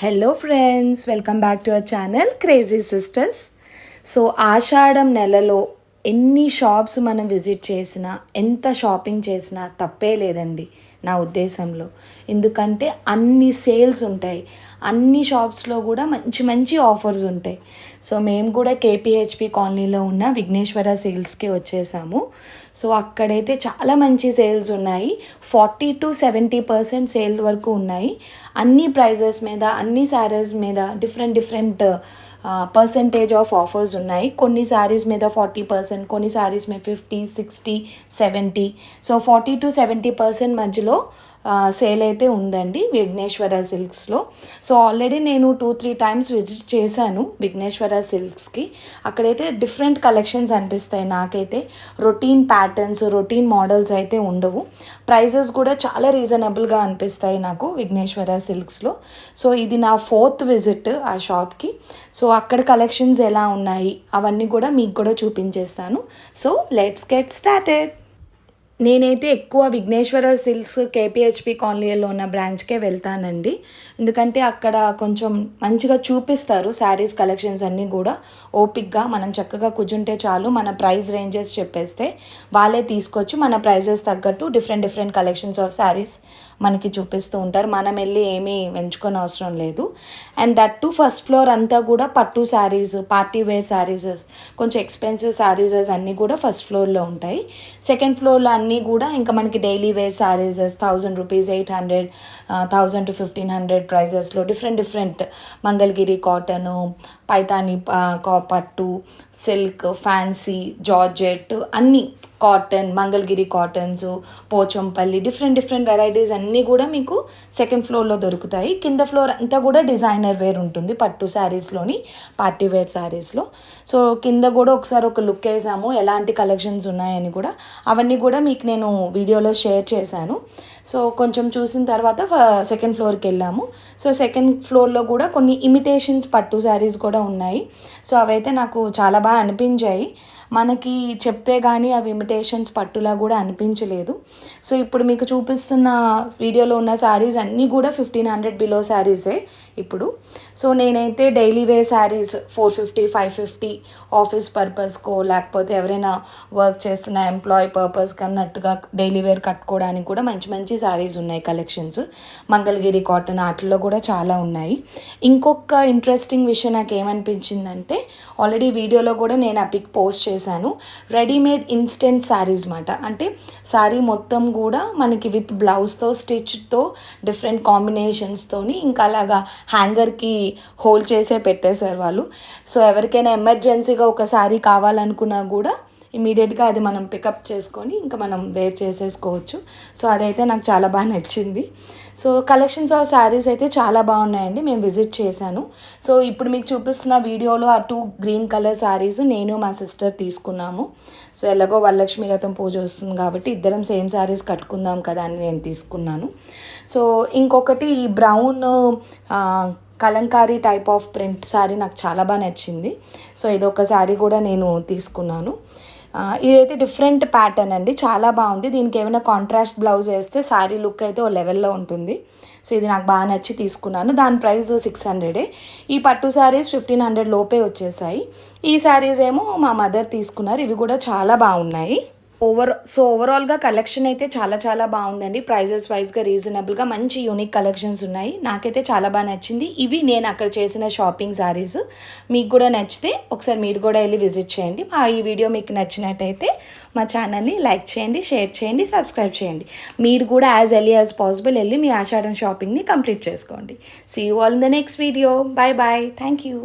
Hello friends welcome back to our channel crazy sisters so ఆషాఢం నెలలో ఎన్ని shops మనం visit చేసినా ఎంత షాపింగ్ చేసినా తప్పే లేదండి నా ఉద్దేశంలో. ఎందుకంటే అన్ని సేల్స్ ఉంటాయి. అన్ని షాప్స్లో కూడా మంచి మంచి ఆఫర్స్ ఉంటాయి. సో మేము కూడా కేపీహెచ్పి కాలనీలో ఉన్న విఘ్నేశ్వర సేల్స్కి వచ్చేసాము. సో అక్కడైతే చాలా మంచి సేల్స్ ఉన్నాయి. Forty to seventy percent sale వరకు ఉన్నాయి. అన్ని ప్రైజెస్ మీద అన్ని శారీస్ మీద different different percentage of offers ఉన్నాయి. కొన్ని శారీస్ మీద ఫార్టీ పర్సెంట్ కొన్ని శారీస్ మీద fifty sixty seventy. So forty to seventy percent మధ్యలో సేల్ అయితే ఉందండి విఘ్నేశ్వర సిల్క్స్లో. సో ఆల్రెడీ నేను టూ త్రీ టైమ్స్ విజిట్ చేశాను విఘ్నేశ్వర సిల్క్స్కి. అక్కడైతే డిఫరెంట్ కలెక్షన్స్ అనిపిస్తాయి నాకైతే. రొటీన్ ప్యాటర్న్స్ రొటీన్ మోడల్స్ అయితే ఉండవు. ప్రైజెస్ కూడా చాలా రీజనబుల్గా అనిపిస్తాయి నాకు విఘ్నేశ్వర సిల్క్స్లో. సో ఇది నా ఫోర్త్ విజిట్ ఆ షాప్కి సో అక్కడ కలెక్షన్స్ ఎలా ఉన్నాయి అవన్నీ కూడా మీకు కూడా చూపించేస్తాను. సో లెట్స్ గెట్ స్టార్టెడ్ నేనైతే ఎక్కువ విఘ్నేశ్వర సిల్క్స్ కేపీహెచ్పి కాలనీలో ఉన్న బ్రాంచ్కే వెళ్తానండి. ఎందుకంటే అక్కడ కొంచెం మంచిగా చూపిస్తారు శారీస్ కలెక్షన్స్ అన్నీ కూడా. ఓపిక్గా మనం చక్కగా కూర్చుంటే చాలు మన ప్రైస్ రేంజెస్ చెప్పేస్తే వాళ్ళే తీసుకొచ్చి మన ప్రైజెస్ తగ్గట్టు different different collections of saris మనకి చూపిస్తూ ఉంటారు. మనం వెళ్ళి ఏమీ ఎంచుకొని అవసరం లేదు. And that to first floor అంతా కూడా పట్టు శారీస్ పార్టీ వేర్ శారీసెస్ కొంచెం ఎక్స్పెన్సివ్ శారీసెస్ అన్నీ కూడా ఫస్ట్ ఫ్లోర్లో ఉంటాయి. సెకండ్ ఫ్లోర్లో అన్ని కూడా ఇంకా మనకి daily wear saris thousand rupees eight hundred thousand to fifteen hundred ప్రైజెస్లో different different Mangalagiri cotton Paithani పట్టు సిల్క్ ఫ్యాన్సీ జార్జెట్ అన్నీ cotton Mangalagiri cottons Pochampally different different varieties అన్నీ కూడా మీకు సెకండ్ ఫ్లోర్లో దొరుకుతాయి. కింద ఫ్లోర్ అంతా కూడా డిజైనర్ వేర్ ఉంటుంది. పట్టు శారీస్లోని పార్టీ వేర్ శారీస్లో సో కింద కూడా ఒకసారి ఒక లుక్ వేసాము. ఎలాంటి కలెక్షన్స్ ఉన్నాయని కూడా అవన్నీ కూడా మీకు నేను వీడియోలో షేర్ చేశాను. సో కొంచెం చూసిన తర్వాత సెకండ్ ఫ్లోర్కి వెళ్ళాము. సో సెకండ్ ఫ్లోర్లో కూడా కొన్ని ఇమిటేషన్స్ పట్టు శారీస్ కూడా ఉన్నాయి. సో అవైతే నాకు చాలా బాగా అనిపించాయి. మనకి చెప్తే కానీ అవి ఇమిటేషన్స్ పట్టులా కూడా అనిపించలేదు. సో ఇప్పుడు మీకు చూపిస్తున్న వీడియోలో ఉన్న శారీస్ అన్నీ కూడా ఫిఫ్టీన్ హండ్రెడ్ బిలో శారీసే ఇప్పుడు. సో నేనైతే daily wear saris four fifty five fifty office పర్పస్కో లేకపోతే ఎవరైనా వర్క్ చేస్తున్న ఎంప్లాయీ పర్పస్కి అన్నట్టుగా డైలీ వేర్ కట్టుకోవడానికి కూడా మంచి మంచి శారీస్ ఉన్నాయి కలెక్షన్స్. మంగళగిరి కాటన్ వాటిల్లో కూడా చాలా ఉన్నాయి. ఇంకొక ఇంట్రెస్టింగ్ విషయం నాకు ఏమనిపించిందంటే ఆల్రెడీ వీడియోలో కూడా నేను ఆ పిక్ పోస్ట్ చేశాను. రెడీమేడ్ ఇన్స్టెంట్ శారీస్ మాట. అంటే శారీ మొత్తం కూడా మనకి విత్ బ్లౌజ్తో స్టిచ్తో డిఫరెంట్ కాంబినేషన్స్తోని ఇంకా అలాగా హ్యాంగర్కి హోల్డ్ చేసే పెట్టేశారు వాళ్ళు. సో ఎవరికైనా ఎమర్జెన్సీగా ఒక శారీ కావాలనుకున్నా కూడా ఇమీడియట్గా అది మనం పికప్ చేసుకొని ఇంకా మనం వేర్ చేసేసుకోవచ్చు. సో అదైతే నాకు చాలా బాగా నచ్చింది. సో కలెక్షన్స్ ఆఫ్ శారీస్ అయితే చాలా బాగున్నాయండి మేము విజిట్ చేశాను. సో ఇప్పుడు మీకు చూపిస్తున్న వీడియోలో ఆ టూ గ్రీన్ కలర్ శారీస్ నేను మా సిస్టర్ తీసుకున్నాము. సో ఎలాగో వరలక్ష్మి రథం పూజ వస్తుంది కాబట్టి ఇద్దరం సేమ్ శారీస్ కట్టుకుందాం కదా అని నేను తీసుకున్నాను. సో ఇంకొకటి ఈ brown Kalamkari type of print sari నాకు చాలా బాగా నచ్చింది. సో ఇదొక శారీ కూడా నేను తీసుకున్నాను. ఇదైతే డిఫరెంట్ ప్యాటర్న్ అండి. చాలా బాగుంది. దీనికి ఏమైనా కాంట్రాస్ట్ బ్లౌజ్ వేస్తే శారీ లుక్ అయితే ఓ లెవెల్లో ఉంటుంది. సో ఇది నాకు బాగా నచ్చి తీసుకున్నాను. దాని ప్రైస్ సిక్స్ హండ్రెడే ఈ పట్టు శారీస్ ఫిఫ్టీన్ హండ్రెడ్ లోపే వచ్చేసాయి. ఈ శారీస్ ఏమో మా మదర్ తీసుకున్నారు. ఇవి కూడా చాలా బాగున్నాయి. ఓవర్ సో ఓవరాల్గా కలెక్షన్ అయితే చాలా చాలా బాగుందండి. ప్రైజెస్ వైజ్గా రీజనబుల్గా మంచి యూనిక్ కలెక్షన్స్ ఉన్నాయి. నాకైతే చాలా బాగా నచ్చింది. ఇవి నేను అక్కడ చేసిన షాపింగ్ శారీస్ మీకు కూడా నచ్చితే ఒకసారి మీరు కూడా వెళ్ళి విజిట్ చేయండి. మా ఈ వీడియో మీకు నచ్చినట్టయితే మా ఛానల్ని లైక్ చేయండి షేర్ చేయండి సబ్స్క్రైబ్ చేయండి. మీరు కూడా యాజ్ ఎర్లీ యాజ్ పాసిబుల్ వెళ్ళి మీ ఆషాఢం షాపింగ్ని కంప్లీట్ చేసుకోండి. See you all in the next video bye bye thank you